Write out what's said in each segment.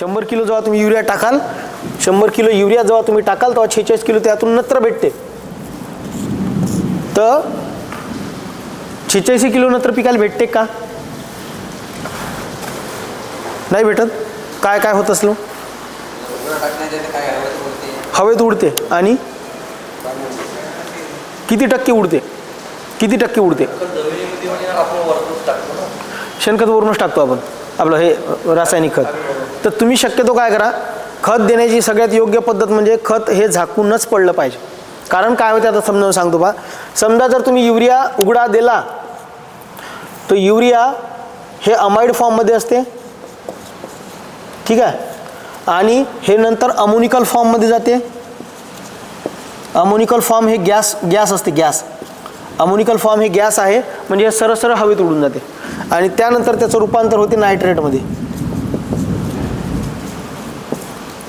शंभर किलो जेव्हा तुम्ही युरिया टाकाल शंभर किलो युरिया जेव्हा तुम्ही टाकाल तेव्हा छेचाळीस किलो त्यातून नत्र भेटते. तर छेचाळीस किलो नत्र पिकाला भेटते का? नाही भेटत? काय काय होत असलो? हवेत उडते आणि किती टक्के उडते? किती टक्के उडते? शेणखत वरूनच टाकतो आपण. आपलं हे रासायनिक खत. तर तुम्ही शक्यतो काय करा खत देण्याची सगळ्यात योग्य पद्धत म्हणजे खत हे झाकूनच पडलं पाहिजे. कारण काय होते आता समजावून सांगतो बा. समजा जर तुम्ही युरिया उघडा दिला तर युरिया हे अमाइड फॉर्ममध्ये असते. ठीक आहे? आणि हे नंतर अमोनिकल फॉर्ममध्ये जाते. अमोनिकल फॉर्म हे गॅस गॅस असते गॅस. अमोनिकल फॉर्म हे गॅस आहे म्हणजे हे सरळ सरळ हवेत उडून जाते. आणि त्यानंतर त्याचं रूपांतर होते नायट्रेटमध्ये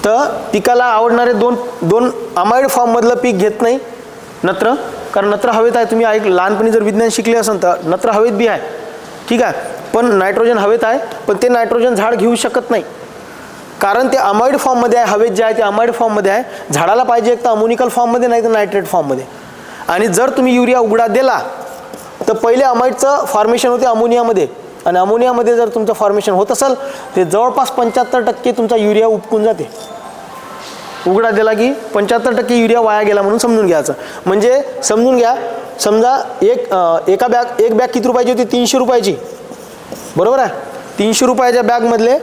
तर पिकाला आवडणारे दोन दोन अमाइड फॉर्ममधलं पीक घेत नाही. नत्र कारण नत्र हवेत आहे. तुम्ही ऐक लहानपणी जर विज्ञान शिकले असेल तर नत्र हवेत बी आहे. ठीक आहे? पण नायट्रोजन हवेत आहे पण ते नायट्रोजन झाड घेऊ शकत नाही. कारण ते अमाइड फॉर्ममध्ये आहे हवेत जे आहे ते अमाइड फॉर्ममध्ये आहे. झाडाला पाहिजे एक तर अमोनिकल फॉर्ममध्ये नाही तर नायट्रेट फॉर्ममध्ये आणि जर तुम्ही युरिया उघडा दिला तर पहिले अमाइडचं फॉर्मेशन होते अमोनियामध्ये आणि अमोनियामध्ये जर तुमचं फॉर्मेशन होत असेल ते जवळपास पंच्याहत्तर टक्के तुमचा युरिया उपकून जाते. उघडा दिला की पंच्याहत्तर टक्के युरिया वाया गेला म्हणून समजून घ्यायचं. म्हणजे समजून घ्या समजा एक एका बॅग एक बॅग किती रुपयाची होती? तीनशे रुपयाची. बरोबर आहे? तीनशे रुपयाच्या बॅगमधले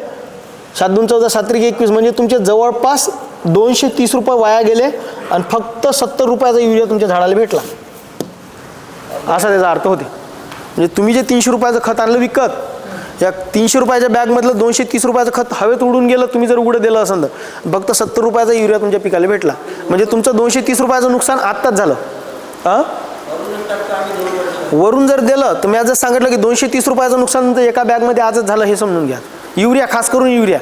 सात दोन चौदा सात्रिक एकवीस म्हणजे तुमचे जवळपास दोनशे तीस रुपये वाया गेले आणि फक्त सत्तर रुपयाचा युरिया तुमच्या झाडाला भेटला. असा त्याचा अर्थ होते. म्हणजे तुम्ही जे तीनशे रुपयाचं खत आणलं विकत या तीनशे रुपयाच्या बॅगमधलं दोनशे तीस रुपयाचं खत हवेत उडून गेलं तुम्ही जर उघडं दिलं असेल तर. फक्त सत्तर रुपयाचा युरिया तुमच्या पिकाला भेटला. म्हणजे तुमचं दोनशे तीस रुपयाचं नुकसान आत्ताच झालं. हां वरून जर दिलं तर मी आजच सांगितलं की दोनशे तीस रुपयाचं नुकसान एका बॅगमध्ये आजच झालं हे समजून घ्या. युरिया खास करून युरिया.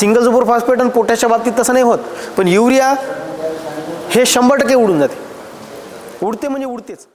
सिंगल सुपर फॉस्फेट आणि पोटॅशच्या बाबतीत तसं नाही होत. पण युरिया हे शंभर टक्के उडून जाते. उडते म्हणजे उडतेच.